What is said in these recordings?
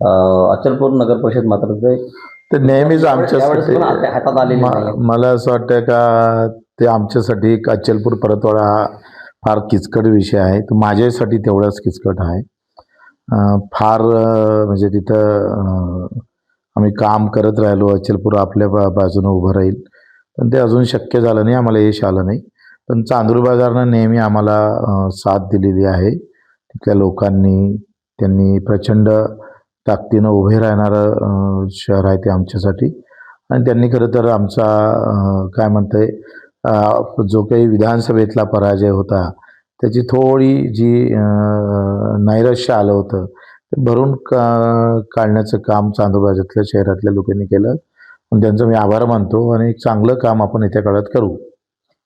अचलपूर नगर परिषद मात्र ते ते नेहमीच यावेळेस आमच्यासाठी पण हातात आलेली म- नाही मला असं वाटतं का ते आमच्यासाठी एक अचलपूर परतवाडा हा फार किचकट विषय आहे. तो माझ्यासाठी तेवढाच किचकट आहे. अं, फार अं, म्हणजे तिथं अं, आम्ही काम करत राहिलो. अचलपूर आपल्या बा बाजूनं उभं राहील. पण ते अजून शक्य झालं नाही. आम्हाला यश आलं नाही. पण चांदूर बाजारनं नेहमी आम्हाला अं, साथ दिलेली आहे. तिथल्या लोकांनी त्यांनी प्रचंड ताकदीनं उभे राहणारं शहर आहे ते आमच्यासाठी. आणि त्यांनी खरं तर आमचा काय म्हणतंय आहे जो काही विधानसभेतला पराजय होता त्याची थोडी जी नैराश्य आलं होतं ते भरून का काढण्याचं काम चांदोबाजातल्या शहरातल्या लोकांनी केलं. पण त्यांचं मी आभार मानतो आणि एक चांगलं काम आपण येत्या काळात करू.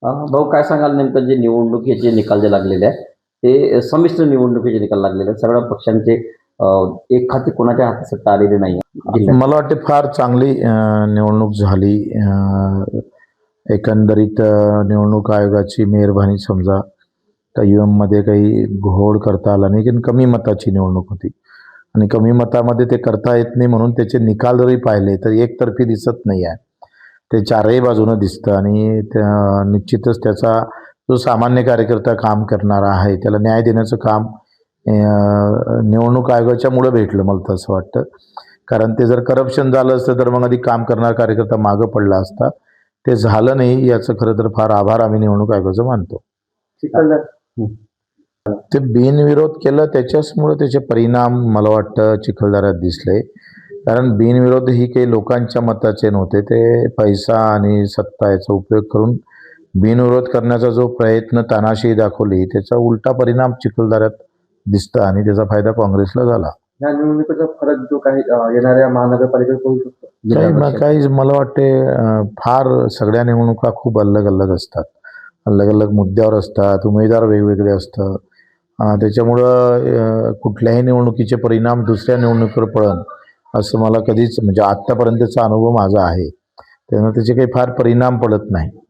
भाऊ काय सांगाल नेमकं जे निवडणुकीचे निकाल जे लागलेले आहेत? ते संमिश्र निवडणुकीचे निकाल लागलेले आहेत. सगळ्या पक्षांचे एक खाती कोणाच्या हातात सत्ता आलेली नाही मला वाटते फार चांगली निवडणूक झाली. एकंदरीत निवडणूक आयोगाची मेहरबानी समजा त्या यू एममध्ये काही घोळ करता आला नाही कारण कमी मताची निवडणूक होती. आणि कमी मतामध्ये ते करता येत नाही म्हणून त्याचे निकाल जरी पाहिले तर एकतर्फी दिसत नाही आहे. ते चारही बाजूनं दिसतं आणि त्या निश्चितच त्याचा जो सामान्य कार्यकर्ता काम करणारा आहे त्याला न्याय देण्याचं काम निवडणूक आयोगाच्यामुळं भेटलं मला तसं वाटतं. कारण ते जर करप्शन झालं असतं तर मग आधी काम करणारा कार्यकर्ता मागं पडला असता. ते झालं नाही याचं खरं तर फार आभार आम्ही निवडणूक आयोगाचं मानतो. ते बिनविरोध केलं त्याच्याचमुळे त्याचे परिणाम मला वाटतं चिखलदऱ्यात दिसले. कारण बिनविरोध ही काही लोकांच्या मताचे नव्हते. ते पैसा आणि सत्ता याचा उपयोग करून बिनविरोध करण्याचा जो प्रयत्न तानाशाही दाखवली त्याचा उलटा परिणाम चिखलदऱ्यात दिसतं आणि त्याचा फायदा काँग्रेसला झाला. या निवडणुकीचा फरक जो काही येणाऱ्या महानगरपालिकेत शकतो? काही मला वाटते अं, फार सगळ्या निवडणुका खूप अलग अलग असतात. अलग अलग मुद्द्यावर असतात उमेदवार वेगवेगळे असतात. अं, त्याच्यामुळं अं, कुठल्याही निवडणुकीचे परिणाम दुसऱ्या निवडणुकीवर पडन असं मला कधीच म्हणजे आत्तापर्यंतचा अनुभव माझा आहे. त्यामुळे त्याचे काही फार परिणाम पडत नाही.